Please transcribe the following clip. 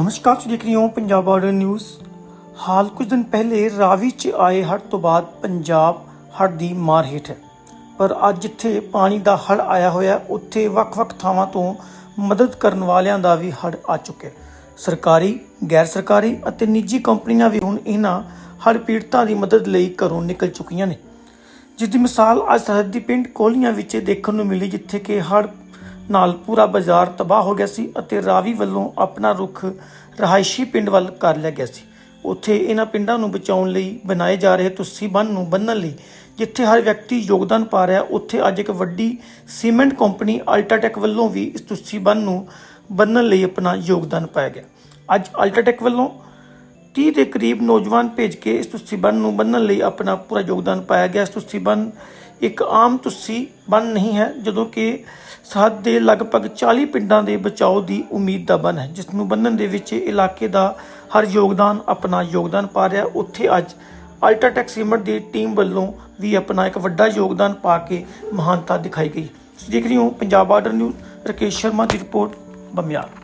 ਨਮਸਕਾਰ ਤੁਸੀਂ ਦੇਖ ਰਹੇ ਹੋ ਪੰਜਾਬ ਬਾਰਡਰ ਨਿਊਜ਼। ਹਾਲ ਕੁਝ ਦਿਨ ਪਹਿਲੇ ਰਾਵੀ 'ਚ ਆਏ ਹੜ੍ਹ ਤੋਂ ਬਾਅਦ ਪੰਜਾਬ ਹੜ੍ਹ ਦੀ ਮਾਰ ਹੇਠ ਹੈ। ਪਰ ਅੱਜ ਜਿੱਥੇ ਪਾਣੀ ਦਾ ਹੜ੍ਹ ਆਇਆ ਹੋਇਆ, ਉੱਥੇ ਵੱਖ-ਵੱਖ ਥਾਵਾਂ ਤੋਂ ਮਦਦ ਕਰਨ ਵਾਲਿਆਂ ਦਾ ਵੀ ਹੜ੍ਹ ਆ ਚੁੱਕਿਆ ਸਰਕਾਰੀ ਗੈਰ ਸਰਕਾਰੀ ਅਤੇ ਨਿੱਜੀ ਕੰਪਨੀਆਂ ਵੀ ਹੁਣ ਇਹਨਾਂ ਹੜ੍ਹ ਪੀੜਤਾਂ ਦੀ ਮਦਦ ਲਈ ਘਰੋਂ ਨਿਕਲ ਚੁੱਕੀਆਂ ਨੇ। ਜਿਸ ਦੀ ਮਿਸਾਲ ਅੱਜ ਸਰਹੱਦੀ ਪਿੰਡ ਕੋਲੀਆਂ ਵਿੱਚ ਦੇਖਣ ਨੂੰ ਮਿਲੀ, ਜਿੱਥੇ ਕਿ ਹੜ੍ਹ ਨਾਲ ਪੂਰਾ ਬਾਜ਼ਾਰ ਤਬਾਹ ਹੋ ਗਿਆ ਸੀ ਅਤੇ ਰਾਵੀ ਵੱਲੋਂ ਆਪਣਾ ਰੁਖ ਰਹਾਇਸ਼ੀ ਪਿੰਡ ਵੱਲ ਕਰ ਲਿਆ ਗਿਆ ਸੀ। ਉੱਥੇ ਇਹਨਾਂ ਪਿੰਡਾਂ ਨੂੰ ਬਚਾਉਣ ਲਈ ਬਣਾਏ ਜਾ ਰਹੇ ਤੁਸੀਂ ਬੰਨ ਨੂੰ ਬੰਨਣ ਲਈ ਜਿੱਥੇ ਹਰ ਵਿਅਕਤੀ ਯੋਗਦਾਨ ਪਾ ਰਿਹਾ, ਉੱਥੇ ਅੱਜ ਇੱਕ ਵੱਡੀ ਸੀਮੈਂਟ ਕੰਪਨੀ ਅਲਟਾਟੈਕ ਵੱਲੋਂ ਵੀ ਇਸ ਤੁਸੀਂ ਬੰਨ ਨੂੰ ਬੰਨਣ ਲਈ ਆਪਣਾ ਯੋਗਦਾਨ ਪਾਇਆ ਗਿਆ। ਅੱਜ ਅਲਟਾਟੈਕ ਵੱਲੋਂ 30 ਦੇ ਕਰੀਬ ਨੌਜਵਾਨ ਭੇਜ ਕੇ ਇਸ ਤੁਸੀਂ ਬੰਨ ਨੂੰ ਬੰਨਣ ਲਈ ਆਪਣਾ ਪੂਰਾ ਯੋਗਦਾਨ ਪਾਇਆ ਗਿਆ। ਇਸ ਤੁਸੀਂ ਬੰਨ ਇੱਕ ਆਮ ਤੁਸੀਂ ਬੰਨ ਨਹੀਂ ਹੈ, ਜਦੋਂ ਕਿ ਸਰਹੱਦ ਦੇ ਲਗਭਗ 40 ਪਿੰਡਾਂ ਦੇ ਬਚਾਓ ਦੀ ਉਮੀਦ ਦਾ ਬੰਨ ਹੈ, ਜਿਸ ਨੂੰ ਬੰਨਣ ਦੇ ਵਿੱਚ ਇਲਾਕੇ ਦਾ ਹਰ ਯੋਗਦਾਨ ਆਪਣਾ ਯੋਗਦਾਨ ਪਾ ਰਿਹਾ ਉੱਥੇ ਅੱਜ ਅਲਟਰਾਟੈਕ ਸੀਮੈਂਟ ਦੀ ਟੀਮ ਵੱਲੋਂ ਵੀ ਆਪਣਾ ਇੱਕ ਵੱਡਾ ਯੋਗਦਾਨ ਪਾ ਕੇ ਮਹਾਨਤਾ ਦਿਖਾਈ ਗਈ। ਤੁਸੀਂ ਦੇਖ ਰਹੇ ਹੋ ਪੰਜਾਬ ਬਾਰਡਰ ਨਿਊਜ਼, ਰਕੇਸ਼ ਸ਼ਰਮਾ ਦੀ ਰਿਪੋਰਟ, ਬਮਿਆਲ।